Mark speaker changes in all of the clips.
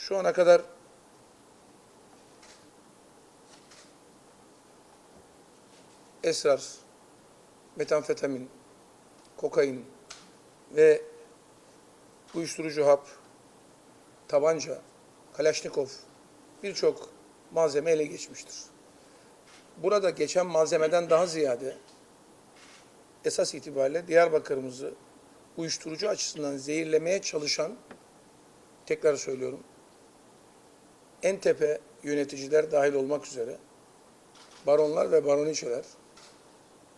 Speaker 1: Şu ana kadar esrar, metamfetamin, kokain ve uyuşturucu hap, tabanca, kalaşnikov birçok malzeme ele geçmiştir. Burada geçen malzemeden daha ziyade esas itibariyle Diyarbakır'ımızı uyuşturucu açısından zehirlemeye çalışan, tekrar söylüyorum, en tepe yöneticiler dahil olmak üzere baronlar ve baroniçeler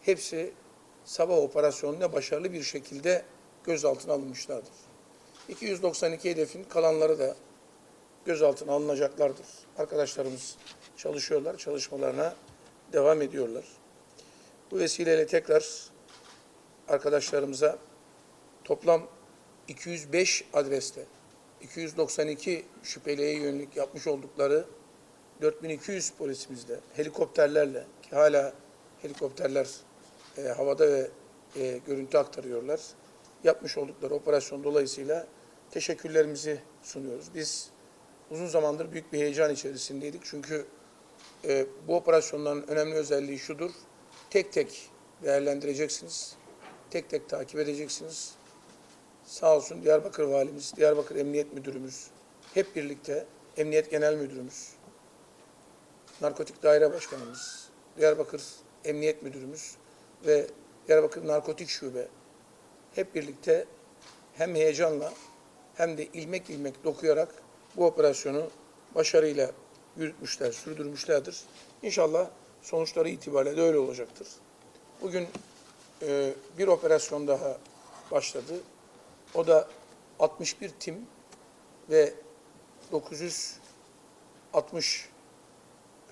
Speaker 1: hepsi sabah operasyonunda başarılı bir şekilde gözaltına alınmışlardır. 292 hedefin kalanları da gözaltına alınacaklardır. Arkadaşlarımız çalışıyorlar, çalışmalarına devam ediyorlar. Bu vesileyle tekrar arkadaşlarımıza toplam 205 adreste 292 şüpheliye yönelik yapmış oldukları 4200 polisimizde helikopterlerle ki hala helikopterler e, havada ve e, görüntü aktarıyorlar. Yapmış oldukları operasyon dolayısıyla teşekkürlerimizi sunuyoruz. Biz uzun zamandır büyük bir heyecan içerisindeydik. Çünkü e, bu operasyonların önemli özelliği şudur. Tek tek değerlendireceksiniz. Tek tek takip edeceksiniz. Sağ olsun Diyarbakır Valimiz, Diyarbakır Emniyet Müdürümüz, hep birlikte Emniyet Genel Müdürümüz, Narkotik Daire Başkanımız, Diyarbakır Emniyet Müdürümüz ve Diyarbakır Narkotik Şube hep birlikte hem heyecanla hem de ilmek ilmek dokuyarak bu operasyonu başarıyla yürütmüşler, sürdürmüşlerdir. İnşallah sonuçları itibariyle de öyle olacaktır. Bugün e, bir operasyon daha başladı. O da 61 tim ve 960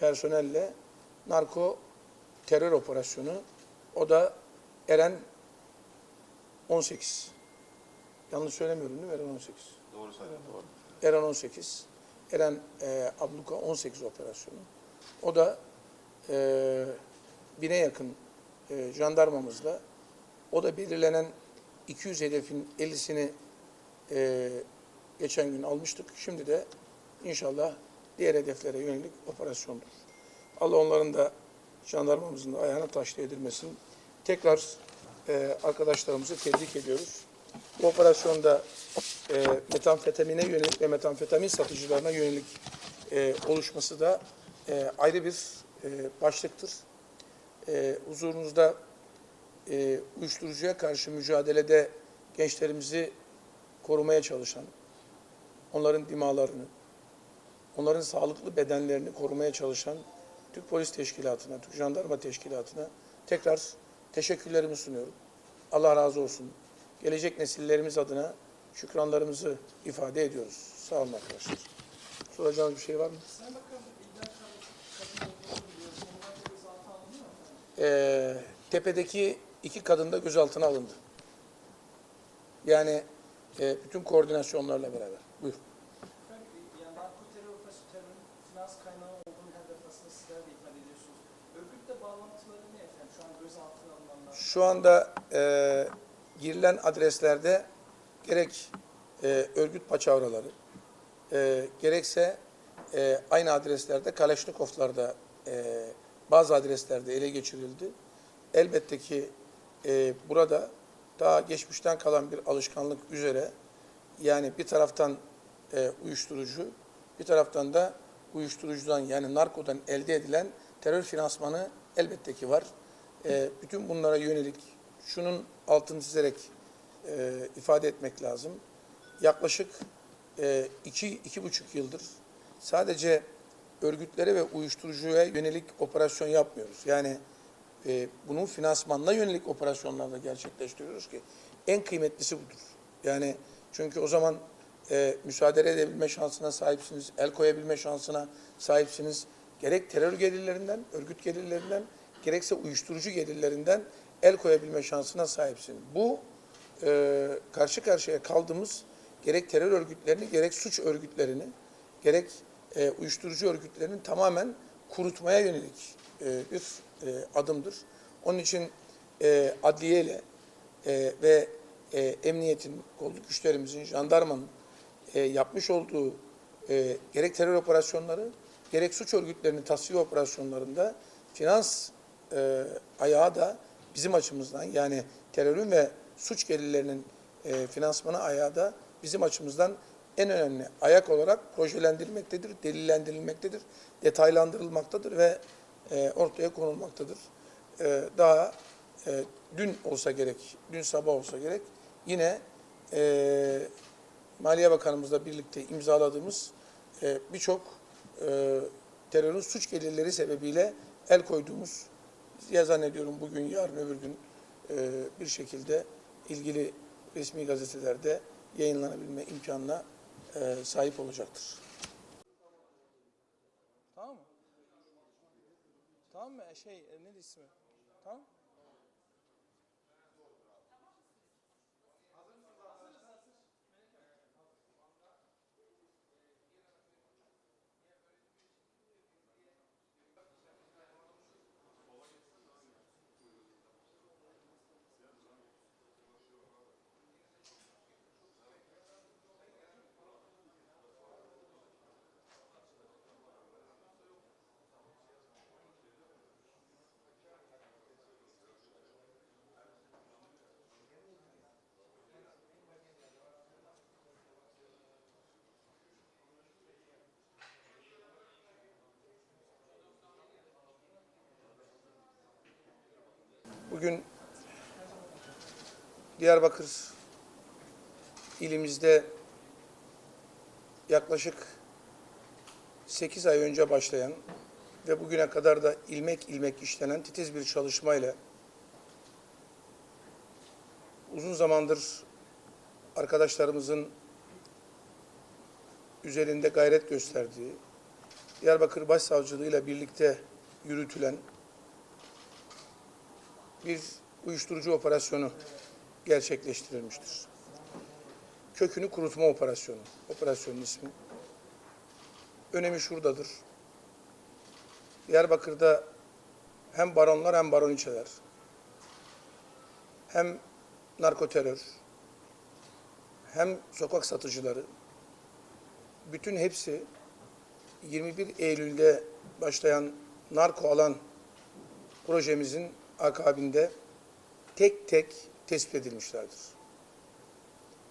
Speaker 1: personelle narko terör operasyonu. O da Eren 18. Yanlış söylemiyorum değil mi Eren 18?
Speaker 2: Doğru söylüyorsun. Doğru.
Speaker 1: Eren 18. Eren e, Abluka 18 operasyonu. O da e, bine yakın e, jandarmamızla o da belirlenen 200 hedefin 50'sini e, geçen gün almıştık. Şimdi de inşallah diğer hedeflere yönelik operasyondur. Allah onların da jandarmamızın da ayağına taş değdirmesin. Tekrar e, arkadaşlarımızı tebrik ediyoruz. Bu operasyonda e, metamfetamine yönelik ve metamfetamin satıcılarına yönelik e, oluşması da e, ayrı bir e, başlıktır. E, huzurunuzda e, uyuşturucuya karşı mücadelede gençlerimizi korumaya çalışan, onların dimalarını, onların sağlıklı bedenlerini korumaya çalışan Türk Polis Teşkilatı'na, Türk Jandarma Teşkilatı'na tekrar teşekkürlerimi sunuyorum. Allah razı olsun. Gelecek nesillerimiz adına şükranlarımızı ifade ediyoruz. Sağ olun arkadaşlar. Soracağınız bir şey var mı? Ee, tepedeki iki kadın da gözaltına alındı. Yani e, bütün koordinasyonlarla beraber. Buyur.
Speaker 3: Şu
Speaker 1: anda e, girilen adreslerde gerek e, örgüt paçavraları, e, gerekse e, aynı adreslerde Kalaşnikovlar e, bazı adreslerde ele geçirildi. Elbette ki e, burada daha geçmişten kalan bir alışkanlık üzere yani bir taraftan e, uyuşturucu, bir taraftan da uyuşturucudan yani narkodan elde edilen terör finansmanı elbette ki var. E, bütün bunlara yönelik şunun altını çizerek e, ifade etmek lazım. Yaklaşık e, iki, iki buçuk yıldır sadece örgütlere ve uyuşturucuya yönelik operasyon yapmıyoruz. Yani e, bunun finansmanına yönelik operasyonlarda gerçekleştiriyoruz ki en kıymetlisi budur. Yani çünkü o zaman e, müsaade edebilme şansına sahipsiniz, el koyabilme şansına sahipsiniz. Gerek terör gelirlerinden, örgüt gelirlerinden, gerekse uyuşturucu gelirlerinden el koyabilme şansına sahipsin. Bu e, karşı karşıya kaldığımız gerek terör örgütlerini, gerek suç örgütlerini, gerek e, uyuşturucu örgütlerinin tamamen kurutmaya yönelik e, bir e, adımdır. Onun için e, adliyeyle e, ve e, emniyetin, kolluk güçlerimizin, jandarmanın e, yapmış olduğu e, gerek terör operasyonları, gerek suç örgütlerinin tasfiye operasyonlarında finans e, ayağı da bizim açımızdan yani terörün ve suç gelirlerinin e, finansmanı ayağı da bizim açımızdan en önemli ayak olarak projelendirilmektedir, delillendirilmektedir, detaylandırılmaktadır ve e, ortaya konulmaktadır. E, daha e, dün olsa gerek, dün sabah olsa gerek yine Maliye Bakanımızla birlikte imzaladığımız birçok terörün suç gelirleri sebebiyle el koyduğumuz ya zannediyorum bugün, yarın, öbür gün bir şekilde ilgili resmi gazetelerde yayınlanabilme imkanına sahip olacaktır. Tamam mı? Tamam mı? Şey, ne ismi? Bugün Diyarbakır ilimizde yaklaşık 8 ay önce başlayan ve bugüne kadar da ilmek ilmek işlenen titiz bir çalışmayla uzun zamandır arkadaşlarımızın üzerinde gayret gösterdiği Diyarbakır Başsavcılığı ile birlikte yürütülen bir uyuşturucu operasyonu gerçekleştirilmiştir. Kökünü kurutma operasyonu, operasyonun ismi. Önemi şuradadır. Diyarbakır'da hem baronlar hem baroniçeler, hem narkoterör, hem sokak satıcıları, bütün hepsi 21 Eylül'de başlayan narko alan projemizin akabinde tek tek tespit edilmişlerdir.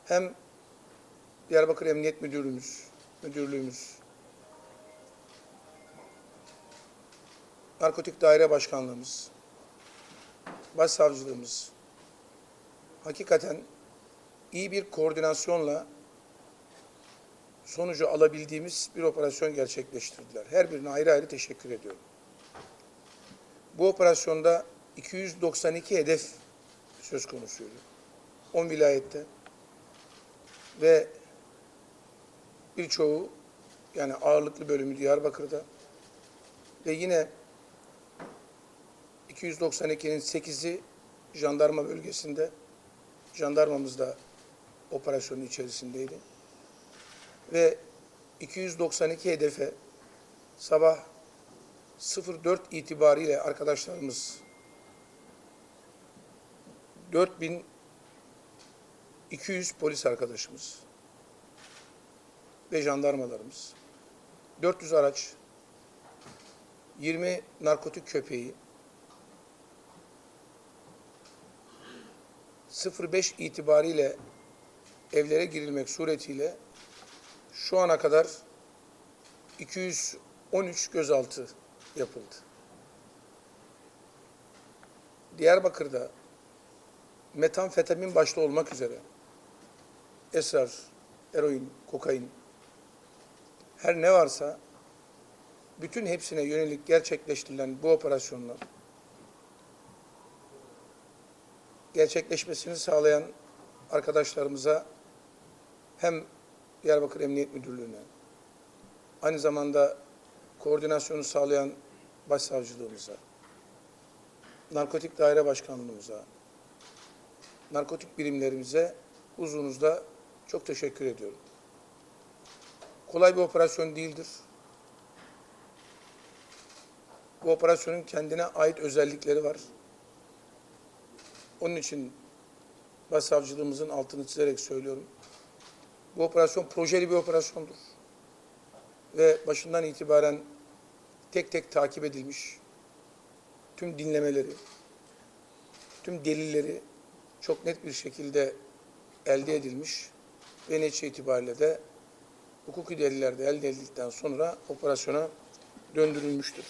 Speaker 1: Hem Diyarbakır Emniyet Müdürlüğümüz, müdürlüğümüz, Narkotik Daire Başkanlığımız, Başsavcılığımız hakikaten iyi bir koordinasyonla sonucu alabildiğimiz bir operasyon gerçekleştirdiler. Her birine ayrı ayrı teşekkür ediyorum. Bu operasyonda 292 hedef söz konusuydu. 10 vilayette ve birçoğu yani ağırlıklı bölümü Diyarbakır'da ve yine 292'nin 8'i jandarma bölgesinde jandarmamız da operasyonun içerisindeydi. Ve 292 hedefe sabah 04 itibariyle arkadaşlarımız 4200 polis arkadaşımız ve jandarmalarımız 400 araç 20 narkotik köpeği 05 itibariyle evlere girilmek suretiyle şu ana kadar 213 gözaltı yapıldı. Diyarbakır'da metamfetamin başta olmak üzere. Esrar, eroin, kokain her ne varsa bütün hepsine yönelik gerçekleştirilen bu operasyonla gerçekleşmesini sağlayan arkadaşlarımıza hem Diyarbakır Emniyet Müdürlüğü'ne aynı zamanda koordinasyonu sağlayan başsavcılığımıza, narkotik daire başkanlığımıza, narkotik birimlerimize huzurunuzda çok teşekkür ediyorum. Kolay bir operasyon değildir. Bu operasyonun kendine ait özellikleri var. Onun için başsavcılığımızın altını çizerek söylüyorum. Bu operasyon projeli bir operasyondur. ve başından itibaren tek tek takip edilmiş tüm dinlemeleri, tüm delilleri çok net bir şekilde elde edilmiş ve netice itibariyle de hukuki deliller de elde edildikten sonra operasyona döndürülmüştür.